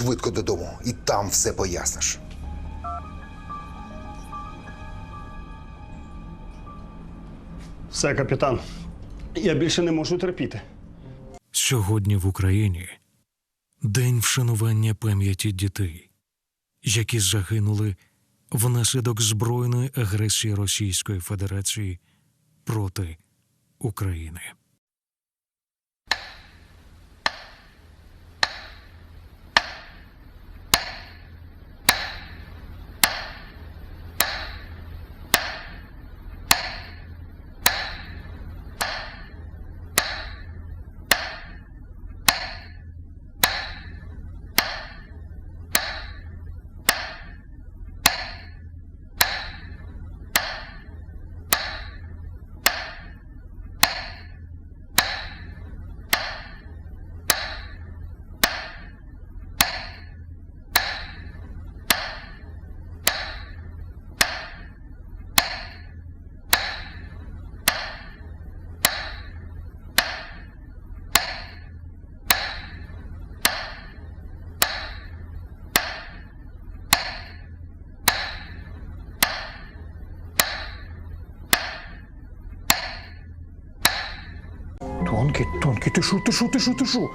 швидко додому, і там все поясниш. Все, капітан. Я більше не можу терпіти. Сьогодні в Україні день вшанування пам'яті дітей, які загинули внаслідок збройної агресії Російської Федерації проти України. Тонкий, тонкий, ти що, ти що, ти що, ти що?